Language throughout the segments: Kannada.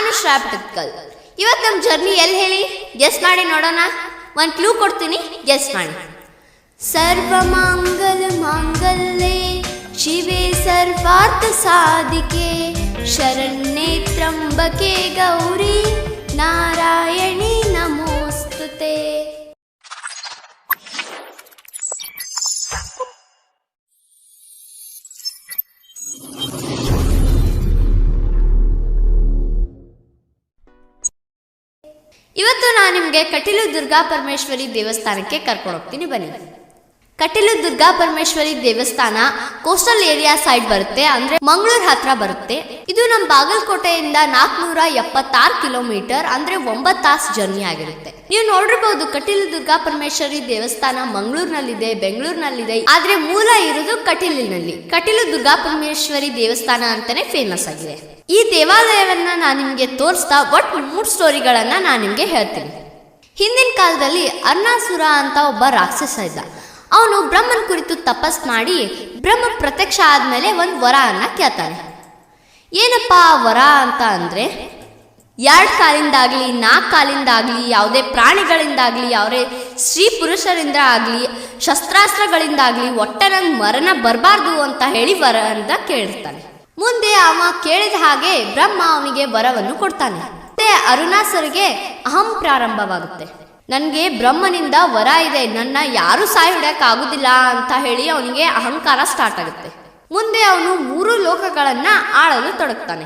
ನಾನು ಶ್ರಾಪ್ ಇವತ್ತು ನಮ್ಮ ಜರ್ನಿ ಎಲ್ಲಿ ಹೇಳಿ? ಗೆಸ್ ಮಾಡಿ ನೋಡೋಣ. ಒಂದು ಕ್ಲೂ ಕೊಡ್ತೀನಿ, ಗೆಸ್ ಮಾಡಿ. ಸರ್ವ ಸರ್ವಮಾಂಗಲ ಮಾಂಗಲ್ಯೆ, ಶಿವೆ ಸರ್ವಾರ್ಥ ಸಾಧಿಕೆ ಶರಣ್ಯೇ ತ್ರಂಬಕೆ ಗೌರಿ, ನಾರಾಯಣಿ ಇವತ್ತು ನಾನು ನಿಮಗೆ ಕಟೀಲು ದುರ್ಗಾ ಪರಮೇಶ್ವರಿ ದೇವಸ್ಥಾನಕ್ಕೆ ಕರ್ಕೊಂಡು ಹೋಗ್ತೀನಿ, ಬನ್ನಿ. ಕಟೀಲು ದುರ್ಗಾ ಪರಮೇಶ್ವರಿ ದೇವಸ್ಥಾನ ಕೋಸ್ಟಲ್ ಏರಿಯಾ ಸೈಡ್ ಬರುತ್ತೆ, ಅಂದ್ರೆ ಮಂಗಳೂರು ಹತ್ರ ಬರುತ್ತೆ. ಇದು ನಮ್ಮ ಬಾಗಲಕೋಟೆಯಿಂದ ನಾಲ್ಕನೂರ ಎಪ್ಪತ್ತಾರು ಕಿಲೋಮೀಟರ್, ಅಂದ್ರೆ ಒಂಬತ್ತು ತಾಸು ಜರ್ನಿ ಆಗಿರುತ್ತೆ. ನೀವು ನೋಡಿರ್ಬಹುದು ಕಟೀಲು ದುರ್ಗಾ ಪರಮೇಶ್ವರಿ ದೇವಸ್ಥಾನ ಮಂಗಳೂರಿನಲ್ಲಿದೆ, ಬೆಂಗಳೂರಿನಲ್ಲಿದೆ, ಆದ್ರೆ ಮೂಲ ಇರೋದು ಕಟೀಲಿನಲ್ಲಿ. ಕಟೀಲು ದುರ್ಗಾ ಪರಮೇಶ್ವರಿ ದೇವಸ್ಥಾನ ಅಂತಾನೆ ಫೇಮಸ್ ಆಗಿದೆ. ಈ ದೇವಾಲಯವನ್ನ ನಾನು ನಿಮಗೆ ತೋರಿಸ್ತಾ ಒಟ್ಟು ಮೂರು ಸ್ಟೋರಿಗಳನ್ನ ನಾನು ನಿಮಗೆ ಹೇಳ್ತೀನಿ. ಹಿಂದಿನ ಕಾಲದಲ್ಲಿ ಅರ್ಣಾಸುರ ಅಂತ ಒಬ್ಬ ರಾಕ್ಷಸ ಇದ್ದ. ಅವನು ಬ್ರಹ್ಮನ್ ಕುರಿತು ತಪಸ್ ಮಾಡಿ ಬ್ರಹ್ಮ ಪ್ರತ್ಯಕ್ಷ ಆದ್ಮೇಲೆ ಒಂದು ವರವನ್ನ ಕೇಳ್ತಾನೆ. ಏನಪ್ಪ ಆ ವರ ಅಂತ ಅಂದ್ರೆ, ಎರಡು ಕಾಲಿಂದಾಗ್ಲಿ ನಾಲ್ಕು ಕಾಲಿಂದಾಗ್ಲಿ, ಯಾವುದೇ ಪ್ರಾಣಿಗಳಿಂದಾಗ್ಲಿ, ಯಾವುದೇ ಸ್ತ್ರೀ ಪುರುಷರಿಂದ ಆಗಲಿ, ಶಸ್ತ್ರಾಸ್ತ್ರಗಳಿಂದಾಗ್ಲಿ ಒಟ್ಟ ನಂಗೆ ಮರಣ ಬರಬಾರ್ದು ಅಂತ ಹೇಳಿ ವರ ಅಂತ ಕೇಳಿರ್ತಾನೆ. ಮುಂದೆ ಅವ ಕೇಳಿದ ಹಾಗೆ ಬ್ರಹ್ಮ ಅವನಿಗೆ ವರವನ್ನು ಕೊಡ್ತಾನೆ. ಮತ್ತೆ ಅರುಣಾಸರಿಗೆ ಅಹಂ ಪ್ರಾರಂಭವಾಗುತ್ತೆ. ನನಗೆ ಬ್ರಹ್ಮನಿಂದ ವರ ಇದೆ, ನನ್ನ ಯಾರು ಸಾಯಿ ಹಿಡಿಯಕ್ ಆಗುದಿಲ್ಲ ಅಂತ ಹೇಳಿ ಅವನಿಗೆ ಅಹಂಕಾರ ಸ್ಟಾರ್ಟ್ ಆಗುತ್ತೆ. ಮುಂದೆ ಅವನು ಮೂರು ಲೋಕಗಳನ್ನ ಆಳಲು ತೊಡಗ್ತಾನೆ.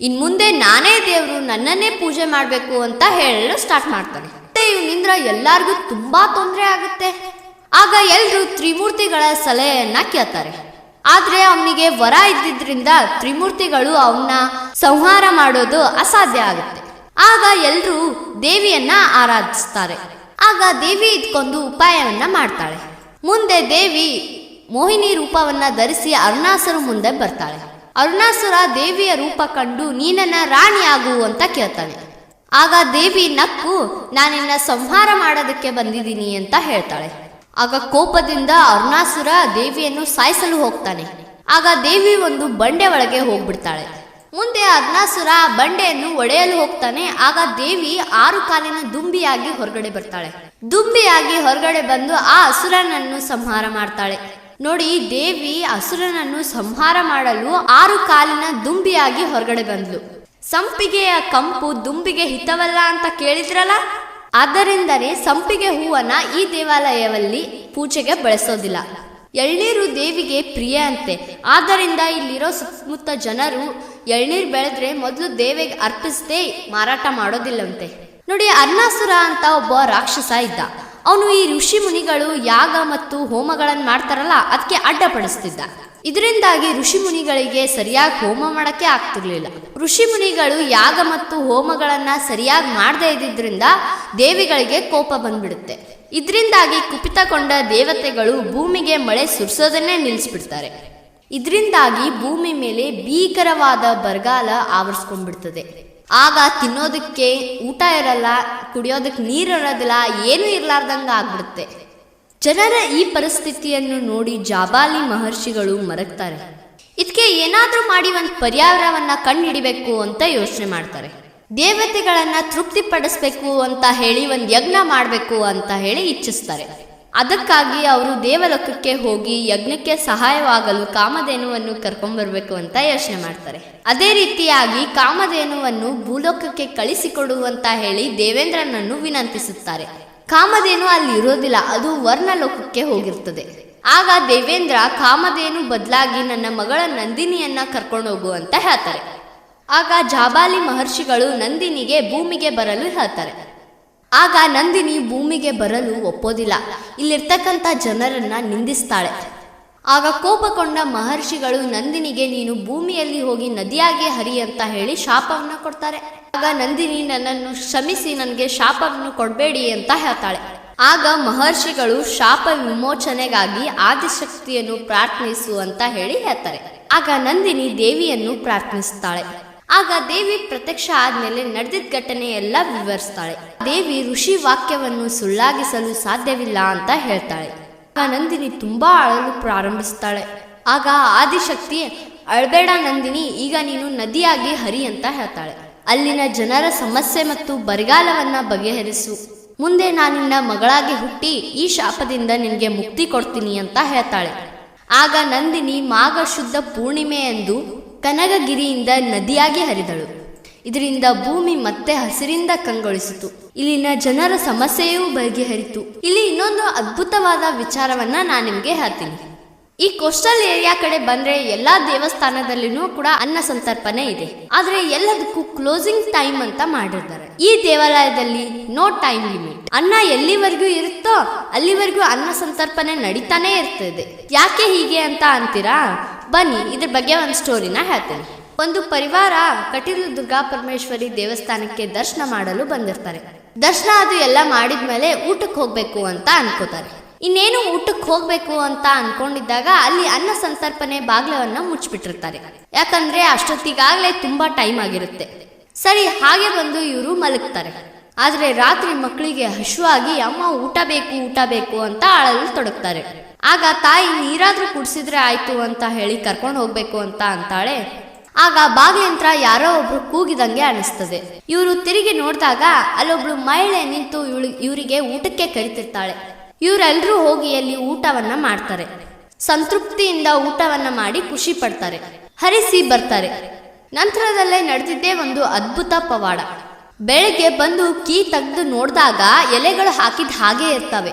ಇನ್ ಮುಂದೆ ನಾನೇ ದೇವರು, ನನ್ನನ್ನೇ ಪೂಜೆ ಮಾಡಬೇಕು ಅಂತ ಹೇಳಲು ಸ್ಟಾರ್ಟ್ ಮಾಡ್ತಾನೆ. ಮತ್ತೆ ಇವನಿಂದ್ರ ಎಲ್ಲಾರ್ಗೂ ತುಂಬಾ ತೊಂದರೆ ಆಗುತ್ತೆ. ಆಗ ಎಲ್ರು ತ್ರಿಮೂರ್ತಿಗಳ ಸಲಹೆಯನ್ನ ಕೇಳ್ತಾರೆ. ಆದ್ರೆ ಅವನಿಗೆ ವರ ಇದ್ದಿದ್ರಿಂದ ತ್ರಿಮೂರ್ತಿಗಳು ಅವನ್ನ ಸಂಹಾರ ಮಾಡೋದು ಅಸಾಧ್ಯ ಆಗುತ್ತೆ. ಆಗ ಎಲ್ರೂ ದೇವಿಯನ್ನ ಆರಾಧಿಸ್ತಾರೆ. ಆಗ ದೇವಿ ಇದ್ಕೊಂಡು ಉಪಾಯವನ್ನ ಮಾಡ್ತಾಳೆ. ಮುಂದೆ ದೇವಿ ಮೋಹಿನಿ ರೂಪವನ್ನ ಧರಿಸಿ ಅರುಣಾಸುರ ಮುಂದೆ ಬರ್ತಾಳೆ. ಅರುಣಾಸುರ ದೇವಿಯ ರೂಪ ಕಂಡು ನೀನನ್ನ ರಾಣಿ ಆಗು ಅಂತ ಕೇಳ್ತಾಳೆ. ಆಗ ದೇವಿ ನಕ್ಕು, ನಾನಿನ್ನ ಸಂಹಾರ ಮಾಡೋದಕ್ಕೆ ಬಂದಿದ್ದೀನಿ ಅಂತ ಹೇಳ್ತಾಳೆ. ಆಗ ಕೋಪದಿಂದ ಅರುಣಾಸುರ ದೇವಿಯನ್ನು ಸಾಯಿಸಲು ಹೋಗ್ತಾನೆ. ಆಗ ದೇವಿ ಒಂದು ಬಂಡೆ ಒಳಗೆ ಹೋಗ್ಬಿಡ್ತಾಳೆ. ಮುಂದೆ ಅರುಣಾಸುರ ಬಂಡೆಯನ್ನು ಒಡೆಯಲು ಹೋಗ್ತಾನೆ. ಆಗ ದೇವಿ ಆರು ಕಾಲಿನ ದುಂಬಿಯಾಗಿ ಹೊರಗಡೆ ಬರ್ತಾಳೆ. ದುಂಬಿಯಾಗಿ ಹೊರಗಡೆ ಬಂದು ಆ ಅಸುರನನ್ನು ಸಂಹಾರ ಮಾಡ್ತಾಳೆ. ನೋಡಿ, ದೇವಿ ಅಸುರನನ್ನು ಸಂಹಾರ ಮಾಡಲು ಆರು ಕಾಲಿನ ದುಂಬಿಯಾಗಿ ಹೊರಗಡೆ ಬಂದ್ಲು. ಸಂಪಿಗೆಯ ಕಂಪು ದುಂಬಿಗೆ ಹಿತವಲ್ಲ ಅಂತ ಕೇಳಿದ್ರಲ್ಲ? ಆದ್ದರಿಂದಲೇ ಸಂಪಿಗೆ ಹೂವನ್ನ ಈ ದೇವಾಲಯದಲ್ಲಿ ಪೂಜೆಗೆ ಬಳಸೋದಿಲ್ಲ. ಎಳ್ನೀರು ದೇವಿಗೆ ಪ್ರಿಯ ಅಂತೆ. ಆದ್ದರಿಂದ ಇಲ್ಲಿರೋ ಸುತ್ತಮುತ್ತ ಜನರು ಎಳ್ನೀರು ಬೆಳೆದ್ರೆ ಮೊದಲು ದೇವಿಗೆ ಅರ್ಪಿಸದೆ ಮಾರಾಟ ಮಾಡೋದಿಲ್ಲಂತೆ. ನೋಡಿ ಅರ್ಣಾಸುರ ಅಂತ ಒಬ್ಬ ರಾಕ್ಷಸ ಇದ್ದ. ಅವನು ಈ ಋಷಿ ಮುನಿಗಳು ಯಾಗ ಮತ್ತು ಹೋಮಗಳನ್ನು ಮಾಡ್ತಾರಲ್ಲ, ಅದಕ್ಕೆ ಅಡ್ಡಪಡಿಸ್ತಿದ್ದ. ಇದರಿಂದಾಗಿ ಋಷಿ ಮುನಿಗಳಿಗೆ ಸರಿಯಾಗಿ ಹೋಮ ಮಾಡಕ್ಕೆ ಆಗ್ತಿರ್ಲಿಲ್ಲ. ಋಷಿ ಮುನಿಗಳು ಯಾಗ ಮತ್ತು ಹೋಮಗಳನ್ನ ಸರಿಯಾಗಿ ಮಾಡದೇ ಇದ್ದಿದ್ರಿಂದ ದೇವಿಗಳಿಗೆ ಕೋಪ ಬಂದ್ಬಿಡುತ್ತೆ. ಇದರಿಂದಾಗಿ ಕುಪಿತಗೊಂಡ ದೇವತೆಗಳು ಭೂಮಿಗೆ ಮಳೆ ಸುರಿಸೋದನ್ನೇ ನಿಲ್ಲಿಸ್ಬಿಡ್ತಾರೆ ಇದರಿಂದಾಗಿ ಭೂಮಿ ಮೇಲೆ ಭೀಕರವಾದ ಬರಗಾಲ ಆವರಿಸ್ಕೊಂಡ್ಬಿಡ್ತದೆ. ಆಗ ತಿನ್ನೋದಕ್ಕೆ ಊಟ ಇರಲ್ಲ, ಕುಡಿಯೋದಕ್ಕೆ ನೀರು ಇರೋದಿಲ್ಲ, ಏನೂ ಇರಲಾರ್ದಂಗೆ ಆಗ್ಬಿಡುತ್ತೆ. ಜನರ ಈ ಪರಿಸ್ಥಿತಿಯನ್ನು ನೋಡಿ ಜಾಬಾಲಿ ಮಹರ್ಷಿಗಳು ಮರಗ್ತಾರೆ. ಇದಕ್ಕೆ ಏನಾದರೂ ಮಾಡಿ ಒಂದು ಪರ್ಯಾವರಣವನ್ನ ಕಂಡುಹಿಡಿಬೇಕು ಅಂತ ಯೋಚನೆ ಮಾಡ್ತಾರೆ. ದೇವತೆಗಳನ್ನ ತೃಪ್ತಿಪಡಿಸ್ಬೇಕು ಅಂತ ಹೇಳಿ ಒಂದು ಯಜ್ಞ ಮಾಡಬೇಕು ಅಂತ ಹೇಳಿ ಇಚ್ಛಿಸ್ತಾರೆ. ಅದಕ್ಕಾಗಿ ಅವರು ದೇವಲೋಕಕ್ಕೆ ಹೋಗಿ ಯಜ್ಞಕ್ಕೆ ಸಹಾಯವಾಗಲು ಕಾಮಧೇನುವನ್ನು ಕರ್ಕೊಂಡ್ಬರ್ಬೇಕು ಅಂತ ಯೋಚನೆ ಮಾಡ್ತಾರೆ. ಅದೇ ರೀತಿಯಾಗಿ ಕಾಮಧೇನುವನ್ನು ಭೂಲೋಕಕ್ಕೆ ಕಳಿಸಿಕೊಡುವಂತ ಹೇಳಿ ದೇವೇಂದ್ರನನ್ನು ವಿನಂತಿಸುತ್ತಾರೆ. ಕಾಮಧೇನು ಅಲ್ಲಿ ಇರೋದಿಲ್ಲ ಅದು ವರ್ಣಲೋಕಕ್ಕೆ ಹೋಗಿರ್ತದೆ ಆಗ ದೇವೇಂದ್ರ ಕಾಮಧೇನು ಬದಲಾಗಿ ನನ್ನ ಮಗಳ ನಂದಿನಿಯನ್ನ ಕರ್ಕೊಂಡು ಹೋಗು ಅಂತ ಹೇಳ್ತಾರೆ. ಆಗ ಜಾಬಾಲಿ ಮಹರ್ಷಿಗಳು ನಂದಿನಿಗೆ ಭೂಮಿಗೆ ಬರಲು ಹೇಳ್ತಾರೆ. ಆಗ ನಂದಿನಿ ಭೂಮಿಗೆ ಬರಲು ಒಪ್ಪೋದಿಲ್ಲ. ಇಲ್ಲಿರ್ತಕ್ಕಂಥ ಜನರನ್ನ ನಿಂದಿಸ್ತಾಳೆ. ಆಗ ಕೋಪಗೊಂಡ ಮಹರ್ಷಿಗಳು, ನಂದಿನಿಗೆ ನೀನು ಭೂಮಿಯಲ್ಲಿ ಹೋಗಿ ನದಿಯಾಗಿ ಹರಿ ಅಂತ ಹೇಳಿ ಶಾಪವನ್ನು ಕೊಡ್ತಾರೆ. ಆಗ ನಂದಿನಿ ನನ್ನನ್ನು ಕ್ಷಮಿಸಿ, ನನಗೆ ಶಾಪವನ್ನು ಕೊಡಬೇಡಿ ಅಂತ ಹೇಳ್ತಾಳೆ. ಆಗ ಮಹರ್ಷಿಗಳು ಶಾಪ ವಿಮೋಚನೆಗಾಗಿ ಆದಿಶಕ್ತಿಯನ್ನು ಪ್ರಾರ್ಥಿಸು ಅಂತ ಹೇಳಿ ಹೇಳ್ತಾರೆ. ಆಗ ನಂದಿನಿ ದೇವಿಯನ್ನು ಪ್ರಾರ್ಥಿಸ್ತಾಳೆ. ಆಗ ದೇವಿ ಪ್ರತ್ಯಕ್ಷ ಆದ್ಮೇಲೆ ನಡೆದಿದ್ದ ಘಟನೆ ಎಲ್ಲ ವಿವರಿಸ್ತಾಳೆ. ದೇವಿ ಋಷಿ ವಾಕ್ಯವನ್ನು ಸುಳ್ಳಾಗಿಸಲು ಸಾಧ್ಯವಿಲ್ಲ ಅಂತ ಹೇಳ್ತಾಳೆ. ನಂದಿನಿ ತುಂಬಾ ಅಳಲು ಪ್ರಾರಂಭಿಸ್ತಾಳೆ. ಆಗ ಆದಿಶಕ್ತಿ, ಅಳಬೇಡ ನಂದಿನಿ, ಈಗ ನೀನು ನದಿಯಾಗಿ ಹರಿ ಅಂತ ಹೇಳ್ತಾಳೆ. ಅಲ್ಲಿನ ಜನರ ಸಮಸ್ಯೆ ಮತ್ತು ಬರಗಾಲವನ್ನ ಬಗೆಹರಿಸು. ಮುಂದೆ ನಾನಿನ್ನ ಮಗಳಾಗಿ ಹುಟ್ಟಿ ಈ ಶಾಪದಿಂದ ನಿನಗೆ ಮುಕ್ತಿ ಕೊಡ್ತೀನಿ ಅಂತ ಹೇಳ್ತಾಳೆ. ಆಗ ನಂದಿನಿ ಮಾಘ ಶುದ್ಧ ಪೂರ್ಣಿಮೆ ಎಂದು ಕನಗಗಿರಿಯಿಂದ ನದಿಯಾಗಿ ಹರಿದಳು. ಇದರಿಂದ ಭೂಮಿ ಮತ್ತೆ ಹಸಿರಿಂದ ಕಂಗೊಳಿಸಿತು. ಇಲ್ಲಿನ ಜನರ ಸಮಸ್ಯೆಯೂ ಬಗೆಹರಿತು. ಇಲ್ಲಿ ಇನ್ನೊಂದು ಅದ್ಭುತವಾದ ವಿಚಾರವನ್ನ ನಾನು ನಿಮಗೆ ಹೇಳ್ತೀನಿ. ಈ ಕೋಸ್ಟಲ್ ಏರಿಯಾ ಕಡೆ ಬಂದ್ರೆ ಎಲ್ಲಾ ದೇವಸ್ಥಾನದಲ್ಲಿನೂ ಕೂಡ ಅನ್ನ ಸಂತರ್ಪಣೆ ಇದೆ. ಆದ್ರೆ ಎಲ್ಲದಕ್ಕೂ ಕ್ಲೋಸಿಂಗ್ ಟೈಮ್ ಅಂತ ಮಾಡಿರ್ತಾರೆ. ಈ ದೇವಾಲಯದಲ್ಲಿ ನೋ ಟೈಮ್ ಲಿಮಿಟ್. ಅನ್ನ ಎಲ್ಲಿವರೆಗೂ ಇರುತ್ತೋ ಅಲ್ಲಿವರೆಗೂ ಅನ್ನ ಸಂತರ್ಪಣೆ ನಡೀತಾನೆ ಇರ್ತದೆ. ಯಾಕೆ ಹೀಗೆ ಅಂತ ಅಂತೀರಾ? ಬನ್ನಿ, ಇದ್ರ ಬಗ್ಗೆ ಒಂದು ಸ್ಟೋರಿನ ಹೇಳ್ತೇನೆ. ಒಂದು ಪರಿವಾರ ಕಟೀಲು ದುರ್ಗಾ ಪರಮೇಶ್ವರಿ ದೇವಸ್ಥಾನಕ್ಕೆ ದರ್ಶನ ಮಾಡಲು ಬಂದಿರ್ತಾರೆ. ದರ್ಶನ ಅದು ಎಲ್ಲ ಮಾಡಿದ್ಮೇಲೆ ಊಟಕ್ಕೆ ಹೋಗ್ಬೇಕು ಅಂತ ಅನ್ಕೋತಾರೆ. ಇನ್ನೇನು ಊಟಕ್ಕೆ ಹೋಗ್ಬೇಕು ಅಂತ ಅನ್ಕೊಂಡಿದ್ದಾಗ ಅಲ್ಲಿ ಅನ್ನ ಸಂತರ್ಪಣೆ ಬಾಗ್ಲವನ್ನ ಮುಚ್ಚಿಬಿಟ್ಟಿರ್ತಾರೆ. ಯಾಕಂದ್ರೆ ಅಷ್ಟೊತ್ತಿಗಾಗ್ಲೇ ತುಂಬಾ ಟೈಮ್ ಆಗಿರುತ್ತೆ. ಸರಿ, ಹಾಗೆ ಬಂದು ಇವರು ಮಲಗ್ತಾರೆ. ಆದ್ರೆ ರಾತ್ರಿ ಮಕ್ಕಳಿಗೆ ಹಶುವಾಗಿ ಅಮ್ಮ, ಊಟ ಬೇಕು ಊಟ ಬೇಕು ಅಂತ ಅಳಲು ತೊಡಗ್ತಾರೆ. ಆಗ ತಾಯಿ, ನೀರಾದ್ರೂ ಕುಡಿಸಿದ್ರೆ ಆಯ್ತು ಅಂತ ಹೇಳಿ ಕರ್ಕೊಂಡು ಹೋಗ್ಬೇಕು ಅಂತ ಅಂತಾಳೆ ಆಗ ಬಾಗ್ಲಿಂತ್ರ ಯಾರೋ ಒಬ್ರು ಕೂಗಿದಂಗೆ ಅನಿಸ್ತದೆ. ಇವರು ತಿರುಗಿ ನೋಡಿದಾಗ ಅಲ್ಲೊಬ್ಳು ಮಹಿಳೆ ನಿಂತು ಇವಳು ಇವರಿಗೆ ಊಟಕ್ಕೆ ಕರಿತಿರ್ತಾಳೆ. ಇವರೆಲ್ಲರೂ ಹೋಗಿ ಅಲ್ಲಿ ಊಟವನ್ನ ಮಾಡ್ತಾರೆ. ಸಂತೃಪ್ತಿಯಿಂದ ಊಟವನ್ನ ಮಾಡಿ ಖುಷಿ ಪಡ್ತಾರೆ. ಹರಿಸಿ ಬರ್ತಾರೆ. ನಂತರದಲ್ಲೇ ನಡೆದಿದ್ದೇ ಒಂದು ಅದ್ಭುತ ಪವಾಡ. ಬೆಳಗ್ಗೆ ಬಂದು ಕೀ ತೆಗೆದು ನೋಡಿದಾಗ ಎಲೆಗಳು ಹಾಕಿದ ಹಾಗೆ ಇರ್ತವೆ.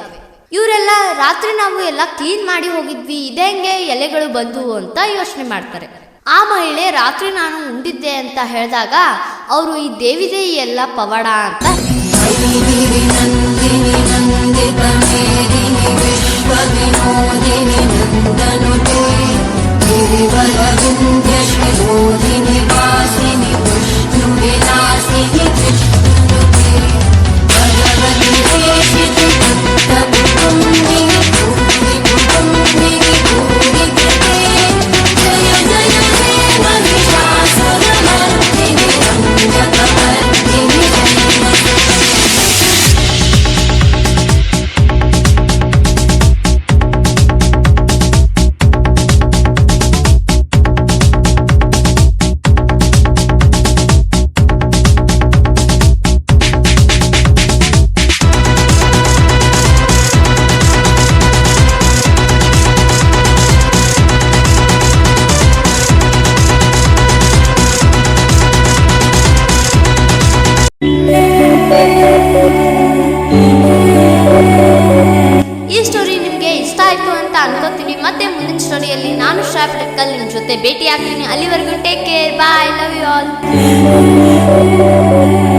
ಇವರೆಲ್ಲ, ರಾತ್ರಿ ನಾವು ಎಲ್ಲ ಕ್ಲೀನ್ ಮಾಡಿ ಹೋಗಿದ್ವಿ ಇದೆಂಗೆ ಎಲೆಗಳು ಬಂದು ಅಂತ ಯೋಚನೆ ಮಾಡ್ತಾರೆ. ಆ ಮಹಿಳೆ ರಾತ್ರಿ ನಾನು ಉಂಡಿದ್ದೆ ಅಂತ ಹೇಳಿದಾಗ ಅವರು ಈ ದೇವಿದೇ ಈ ಎಲ್ಲ ಪವಾಡ ಅಂತ. ಮತ್ತೆ ಮುಂದಿನ ಸ್ಟೋರಿಯಲ್ಲಿ ನಾನು ಶ್ರಾ ಪಟಕ್ಕಲ್ ನಿಮ್ಮ ಜೊತೆ ಭೇಟಿ ಆಗ್ತೀನಿ ಅಲ್ಲಿವರೆಗೂ take care bye love you all